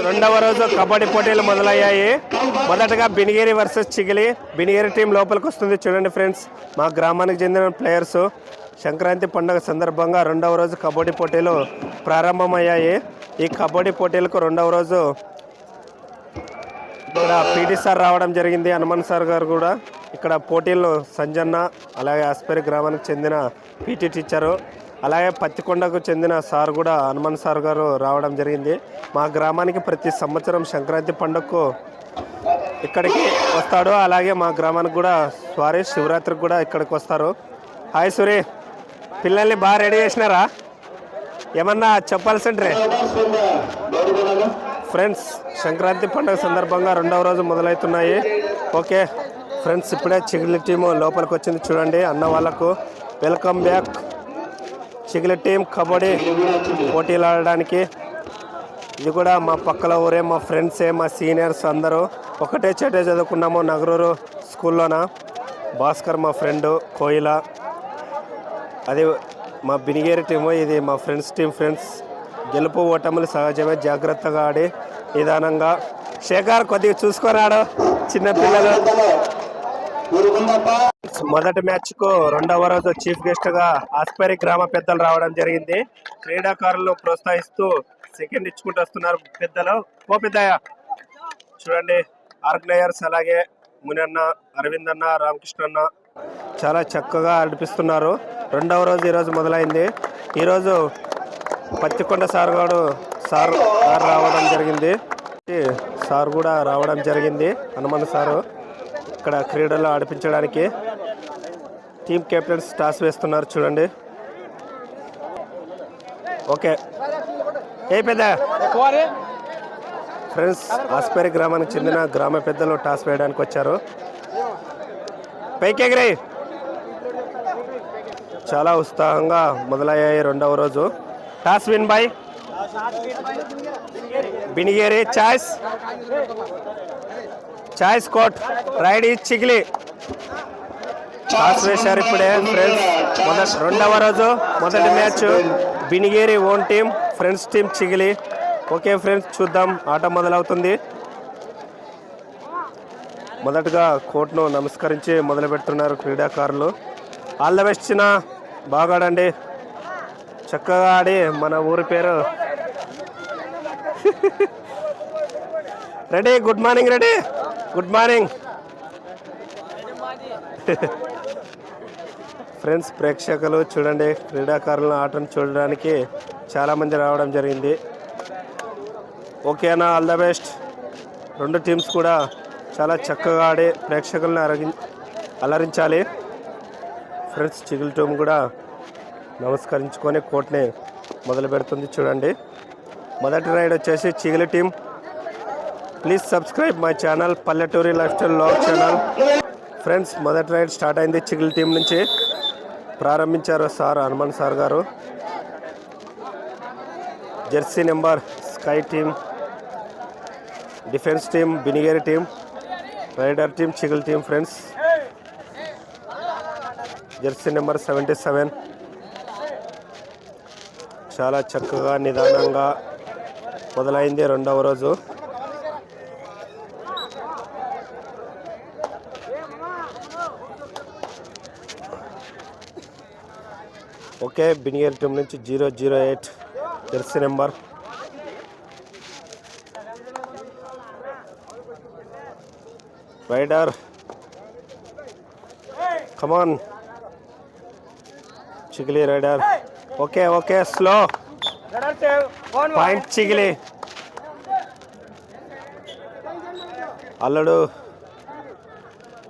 రెండవ రోజు కబడ్డీ పోటీలు మొదలయ్యాయి. మొదటగా బినిగేరి వర్సెస్ చిగిలి. బినిగేరి టీం లోపలికి వస్తుంది చూడండి ఫ్రెండ్స్. మా గ్రామానికి చెందిన ప్లేయర్స్. సంక్రాంతి పండుగ సందర్భంగా రెండవ రోజు కబడ్డీ పోటీలు ప్రారంభమయ్యాయి. ఈ కబడ్డీ పోటీలకు రెండవ రోజు ఇక్కడ పీటీ సార్ రావడం జరిగింది. హనుమాన్ సార్ గారు కూడా ఇక్కడ పోటీలు సంజన్న అలాగే ఆస్పరి గ్రామానికి చెందిన పీటీ టీచరు. అలాగే పత్తికొండకు చెందిన సార్ కూడా హనుమాన్ సార్ గారు రావడం జరిగింది. మా గ్రామానికి ప్రతి సంవత్సరం సంక్రాంతి పండుగకు ఇక్కడికి వస్తాడు. అలాగే మా గ్రామానికి కూడా సారీ శివరాత్రికి కూడా ఇక్కడికి వస్తారు. హాయ్ సూరి పిల్లల్ని బాగా రెడీ చేసినారా? ఏమన్నా చెప్పాల్సింటే ఫ్రెండ్స్ సంక్రాంతి పండుగ సందర్భంగా రెండవ రోజు మొదలవుతున్నాయి. ఓకే ఫ్రెండ్స్ ఇప్పుడే చిగిలి టీము లోపలికి వచ్చింది చూడండి అన్న వాళ్ళకు. Welcome back. Chigili team kabaddi పోటీలు ఆడడానికి ఇది కూడా మా పక్కల ఊరే మా ఫ్రెండ్సే మా సీనియర్స్ అందరూ ఒకటే చెట్టే చదువుకున్నాము నగరూరు స్కూల్లోన. భాస్కర్ మా ఫ్రెండ్ కోయిల. అది మా బినిగేరి టీము ఇది మా ఫ్రెండ్స్ టీం ఫ్రెండ్స్. గెలుపు ఓటములు సహజమే జాగ్రత్తగా ఆడి నిదానంగా. శేఖర్ కొద్దిగా చూసుకున్నాడు చిన్నపిల్లలు మొదటి మ్యాచ్కు రెండవ రోజు చీఫ్ గెస్ట్గా ఆస్పరి గ్రామ పెద్దలు రావడం జరిగింది. క్రీడాకారులను ప్రోత్సహిస్తూ సెకండ్ ఇచ్చుకుంటూ వస్తున్నారు పెద్దలు. ఓ పెద్దయ్య. చూడండి ఆర్గనైజర్స్ అలాగే మునన్న అరవింద్ అన్న రామకృష్ణ అన్న చాలా చక్కగా నడిపిస్తున్నారు. రెండవ రోజు ఈరోజు మొదలైంది. ఈరోజు పత్తికొండ సార్ గారు సార్ రావడం జరిగింది. సార్ కూడా రావడం జరిగింది. హనుమాన్ సారు. ఇక్కడ క్రీడలు ఆడిపించడానికి టీమ్ కెప్టెన్స్ టాస్ వేస్తున్నారు చూడండి. ఓకే. ఏ పెద్ద? ఫ్రెండ్స్ ఆస్పేరి గ్రామానికి చెందిన గ్రామ పెద్దలు టాస్ వేయడానికి వచ్చారు. పైకెగిరే చాలా ఉత్సాహంగా మొదలయ్యాయి రెండవ రోజు. Toss win by Binigeri choice. Choice court. Raid ఈ చిగిలి. టాస్ వేశారు ఇప్పుడే ఫ్రెండ్స్ మొదటి రెండవ రోజు మొదటి match Binigeri own team friends team Chigili. Okay friends చూద్దాం ఆట మొదలవుతుంది. మొదటగా కోర్టును నమస్కరించి మొదలు పెడుతున్నారు క్రీడాకారులు. ఆల్ ద బెస్ట్ చిన్న. బాగా ఆడండి. చక్కగా ఆడి మన ఊరి పేరు. Ready good morning ready. Good morning friends ప్రేక్షకులు చూడండి క్రీడాకారుల ఆటను చూడడానికి చాలామంది రావడం జరిగింది. ఓకేనా ఆల్ ద బెస్ట్ రెండు టీమ్స్ కూడా చాలా చక్కగా ఆడి ప్రేక్షకులను అరగి అలరించాలి. ఫ్రెండ్స్ చిగుల్ టీం కూడా నమస్కరించుకొని కోర్ట్ని మొదలు పెడుతుంది చూడండి. మొదటి రైడ్ వచ్చేసి Chigili team please subscribe my channel Palleturi life style vlog channel friends మొదటి రైడ్ స్టార్ట్ అయింది చిగిల్ టీం నుంచి. ప్రారంభించారు సార్ హనుమాన్ సార్ గారు. Jersey number six team defence team Binigeri team raider team Chigil team friends jersey number seventy seven. చాలా చక్కగా నిదానంగా మొదలైంది రెండవ రోజు. ఓకే బినియర్ టీం నుంచి zero zero eight jersey number. Raider come on Chigili raider. Okay okay slow. Point Chigili. అల్లుడు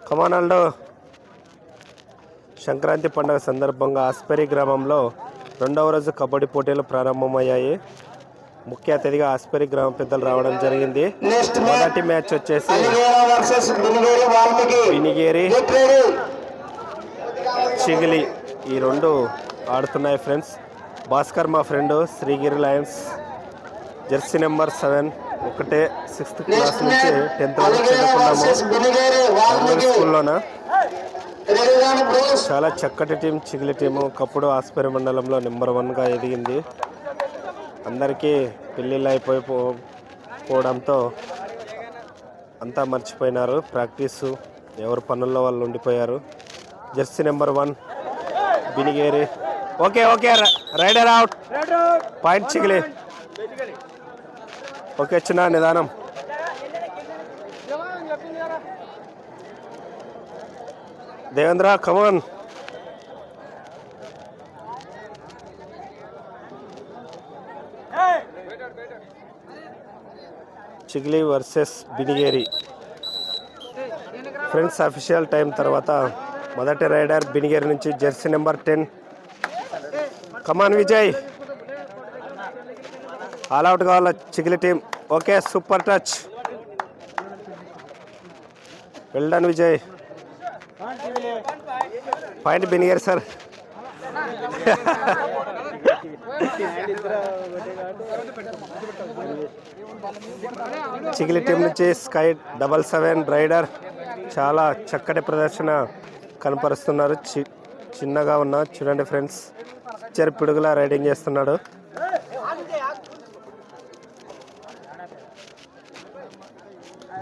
కమాన్ అల్లుడు. సంక్రాంతి పండుగ సందర్భంగా ఆస్పరి గ్రామంలో రెండవ రోజు కబడ్డీ పోటీలు ప్రారంభమయ్యాయి. ముఖ్య అతిథిగా ఆస్పరి గ్రామ పెద్దలు రావడం జరిగింది. మొదటి మ్యాచ్ వచ్చేసి వినిగేరి చిగిలి ఈ రెండు ఆడుతున్నాయి ఫ్రెండ్స్. భాస్కర్ మా friend Srigiri lions. Jersey number seven ఒకటే సిక్స్త్ క్లాస్ నుంచి టెన్త్ వరకు చదువుకున్నాము. స్కూల్లోన? చాలా చక్కటి టీం చిగిలి టీము. ఒకప్పుడు ఆస్పరి మండలంలో నెంబర్ వన్గా ఎదిగింది. అందరికీ పెళ్ళిళ్ళు అయిపోయి పోవడంతో అంతా మర్చిపోయినారు. ప్రాక్టీసు ఎవరు పనుల్లో వాళ్ళు ఉండిపోయారు. Jersey number one Binigeri. Okay okay raider out. Point Chigili. Okay చిన్న నిదానం. Devendra come on Chigli versus Binigeri friends official time తర్వాత మొదటి రైడర్ బినిగేరి నుంచి jersey number ten come on Vijay all out కావాల Chigili team okay super touch well done Vijay point Binigeri sir. Chigili team నుంచి sky double seven raider చాలా చక్కటి ప్రదర్శన కనపరుస్తున్నారు. చి చిన్నగా ఉన్న చూడండి ఫ్రెండ్స్ పిక్చర్ పిడుగులా రైడింగ్ చేస్తున్నాడు.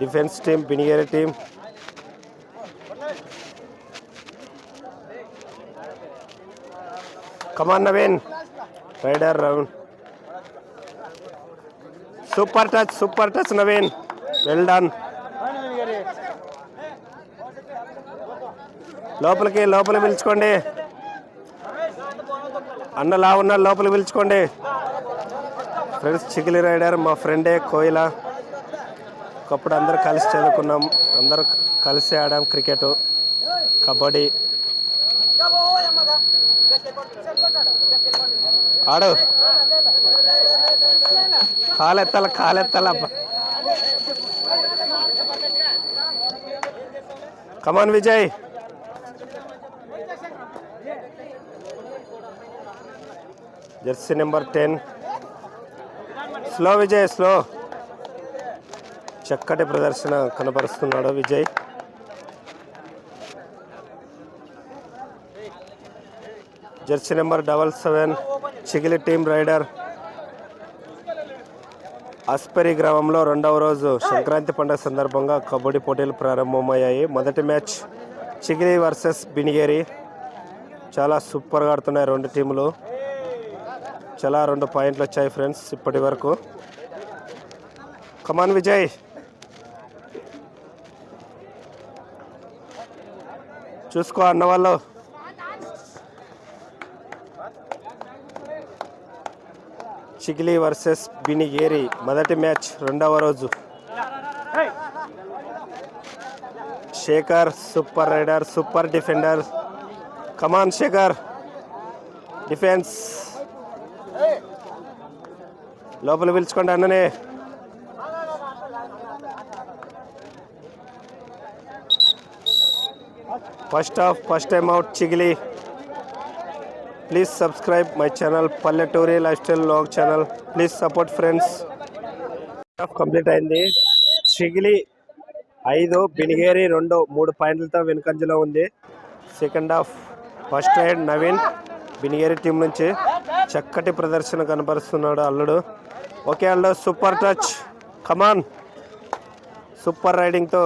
Defence team Binigeri team come on Naveen raider round super touch super touch Naveen well done లోపలికి లోపల పిలుచుకోండి. అన్న లా ఉన్న లోపల పిలుచుకోండి. ఫ్రెండ్స్ చికిలి రైడర్ మా ఫ్రెండే కోయిల. ఒకప్పుడు అందరూ కలిసి చదువుకున్నాం. అందరూ కలిసి ఆడాం క్రికెట్. కబడ్డీ. ఆడు. కాలెత్తాల కాలెత్తాల come on Vijay jersey number ten slow Vijay slow చక్కటి ప్రదర్శన కనపరుస్తున్నాడు Vijay. Jersey number double seven Chigili team raider Asperi గ్రామంలో రెండవ రోజు సంక్రాంతి పండుగ సందర్భంగా కబడ్డీ పోటీలు ప్రారంభమయ్యాయి. మొదటి మ్యాచ్ చిగిలి వర్సెస్ బినిగేరి. చాలా సూపర్గా ఆడుతున్నాయి రెండు టీములు. చాలా రెండు పాయింట్లు వచ్చాయి ఫ్రెండ్స్ ఇప్పటి వరకు. Come on Vijay. చూసుకో అన్న వాళ్ళు. చిగిలి వర్సెస్ బినిగేరి మొదటి మ్యాచ్ రెండవ రోజు. Shekhar super raider super defender. Come on Shekhar. Defence లోపల పిలుచుకోండి అన్ననే. First half first time out Chigili. Please subscribe my channel Palleturi life style vlog channel please support friends complete అయింది. చిగిలి ఐదు బినిగేరి రెండు మూడు పాయింట్లతో వెనుకంజలో ఉంది. Second half first raid Naveen Binigeri team నుంచి చక్కటి ప్రదర్శన కనపరుస్తున్నాడు అల్లుడు. ఓకే అల్లుడు super touch come on super రైడింగ్తో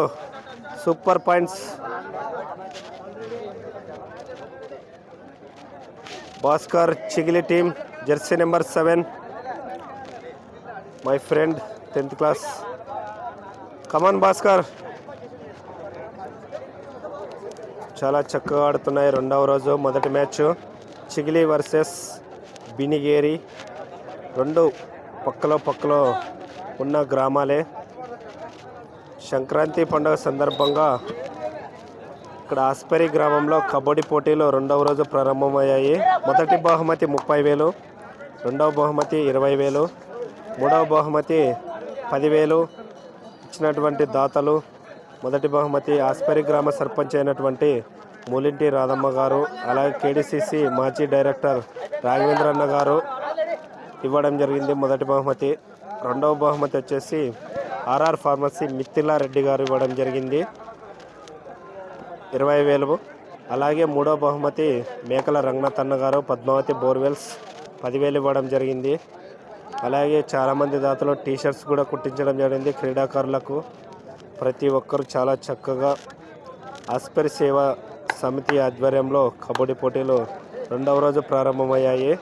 super points Bhaskar Chigili team jersey number seven. My friend tenth class. Come on Bhaskar. చాలా చక్కగా ఆడుతున్నాయి రెండవ రోజు మొదటి మ్యాచ్. చిగిలి వర్సెస్ బినిగేరి. రెండు పక్కలో పక్కలో ఉన్న గ్రామాలే. సంక్రాంతి పండుగ సందర్భంగా ఇక్కడ ఆస్పరి గ్రామంలో కబడ్డీ పోటీలు రెండవ రోజు ప్రారంభమయ్యాయి. మొదటి బహుమతి ముప్పై వేలు రెండవ బహుమతి ఇరవై వేలు మూడవ బహుమతి పదివేలు ఇచ్చినటువంటి దాతలు మొదటి బహుమతి ఆస్పరి గ్రామ సర్పంచ్ అయినటువంటి మూలింటి రాధమ్మ గారు అలాగే కేడిసిసి మాజీ డైరెక్టర్ రాఘవేంద్రన్న గారు ఇవ్వడం జరిగింది మొదటి బహుమతి. రెండవ బహుమతి వచ్చేసి ఆర్ఆర్ ఫార్మసీ మిత్తిలారెడ్డి గారు ఇవ్వడం జరిగింది. ఇరవై వేలు అలాగే మూడో బహుమతి మేకల రంగనాథ్ అన్న గారు పద్మావతి బోర్వెల్స్ పదివేలు ఇవ్వడం జరిగింది. అలాగే చాలామంది దాతలు టీ షర్ట్స్ కూడా కుట్టించడం జరిగింది క్రీడాకారులకు. ప్రతి ఒక్కరు చాలా చక్కగా ఆస్పరి సేవా సమితి ఆధ్వర్యంలో కబడ్డీ పోటీలు రెండవ రోజు ప్రారంభమయ్యాయి.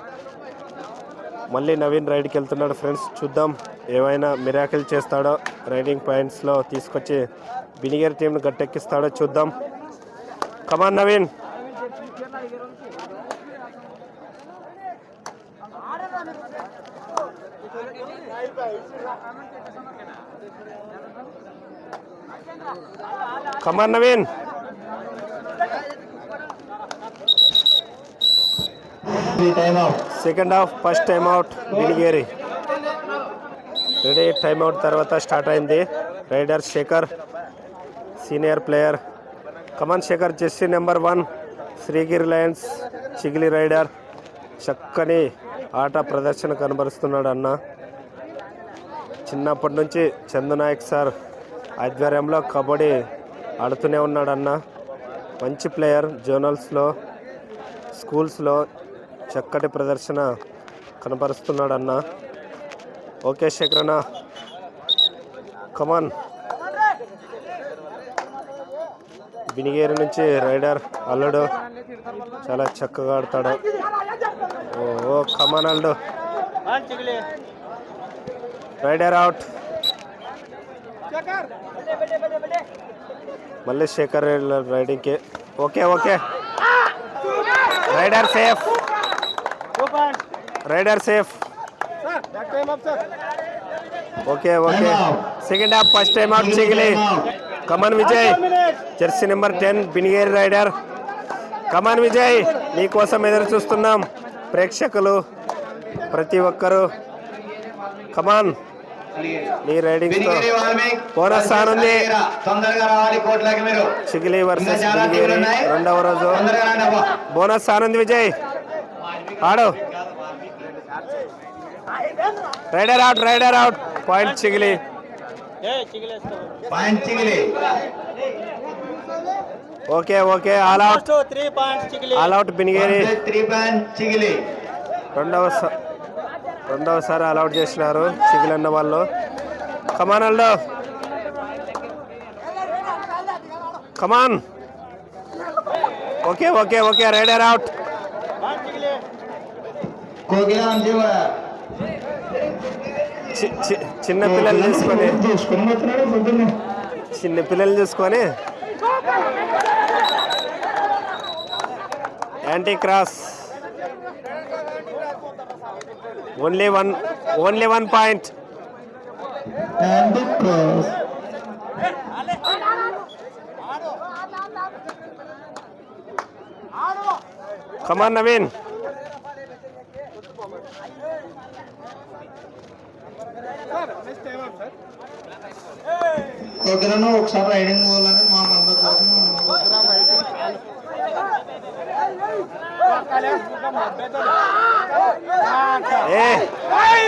మళ్ళీ నవీన్ రైడ్కి వెళ్తున్నాడు ఫ్రెండ్స్. చూద్దాం ఏమైనా మిరాకిల్ చేస్తాడో రైడింగ్ పాయింట్స్లో తీసుకొచ్చి బినిగర్ టీంను గట్టెక్కిస్తాడో చూద్దాం. Come on Naveen come on Naveen second half first time out Binigeri ready time out తర్వాత స్టార్ట్ అయింది. Raider Shekhar senior player come on Shekhar Jessie number one శ్రీకి రిలయన్స్ చిగిలి రైడర్ చక్కని ఆట ప్రదర్శన కనబరుస్తున్నాడు అన్న. చిన్నప్పటి నుంచి చందునాయక్ సార్ ఆధ్వర్యంలో కబడ్డీ ఆడుతూనే ఉన్నాడు అన్న. మంచి ప్లేయర్ జోనల్స్లో స్కూల్స్లో చక్కటి ప్రదర్శన కనపరుస్తున్నాడన్న ఓకే శేఖరన్న కమాన్ బినిగేరి నుంచి రైడర్ అల్లుడు చాలా చక్కగా ఆడతాడు. ఓ ఓ కమాన్ అల్లుడు. రైడర్ అవుట్ మళ్ళీ Shekhar రైడింగ్కి okay okay. Raider safe raider safe okay okay. Second half first time out Chigili come on Vijay jersey number ten Binigeri raider come on Vijay నీకోసం ఎదురు చూస్తున్నాం ప్రేక్షకులు ప్రతి ఒక్కరూ. కమాన్ నీ బినిగిరి వాల్మీకి బోనస్ మీరు. చిగిలి వర్సెస్ ఉన్నాయి. రెండవ రోజు. బోనస్ ఆనంద్ విజయ్. ఆడు. Raider out raider out point Chigili. Okay okay all out three points all out Binigeri three point Chigili. రెండవ రెండవసారి ఆల్ అవుట్ చేసినారు చిగిలి అన్న వాళ్ళు come on అల్డో come on okay okay okay raider out చి- చిన్న పిల్లలు తీసుకొని చిన్న పిల్లలు చూసుకొని. Anti cross only one only one point come on Naveen కోకిలను ఒకసారి రైడింగ్ పోవాలని మా మంద తరఫున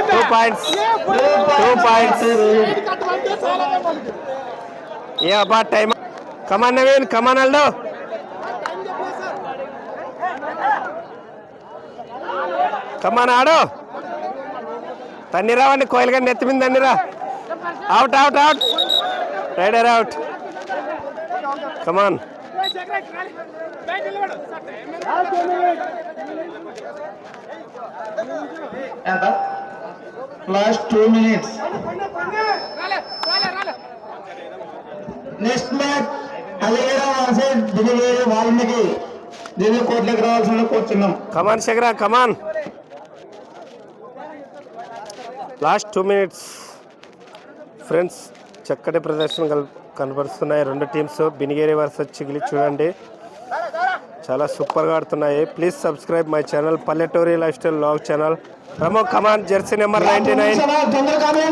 టూ పాయింట్స్ టూ పాయింట్స్ ఏ అబ్బా time come on Naveen come on అల్డో come on ఆడో. తన్నిరా వాడిని కోయిల్ గారిని ఎత్తి మీద తన్నిరా out out out raider out come on last two minutes next match అలిగేర versus దినిగేరి వాల్మీకి దీన్ని కోట్లకి రావాల్సిన కూర్చున్నాం come on శేఖరా come on last two minutes friends చక్కటి ప్రదర్శన కల్ కనబరుస్తున్నాయి. రెండు టీమ్స్ బినిగేరి వర్సెస్ చిగిలి చూడండి. చాలా సూపర్గా ఆడుతున్నాయి. ప్లీజ్ సబ్స్క్రైబ్ మై ఛానల్ పల్లెటూరి life style log channel. రమో come on jersey number ninety nine.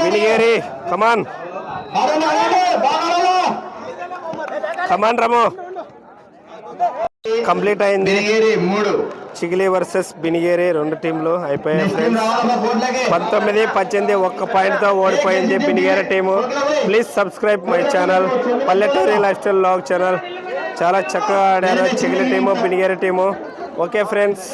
Binigeri come on come on రమో. Complete అయింది. మూడు. చిగిలి వర్సెస్ బినిగేరి రెండు టీంలు అయిపోయాయి. పంతొమ్మిది పద్దెనిమిది ఒక్క పాయింట్తో ఓడిపోయింది Binigeri team. Please subscribe my channel పల్లెటూరి లైఫ్ స్టైల్ లాగ్ ఛానల్. చాలా చక్కగా ఆడారు Chigili team Binigeri team. Okay friends.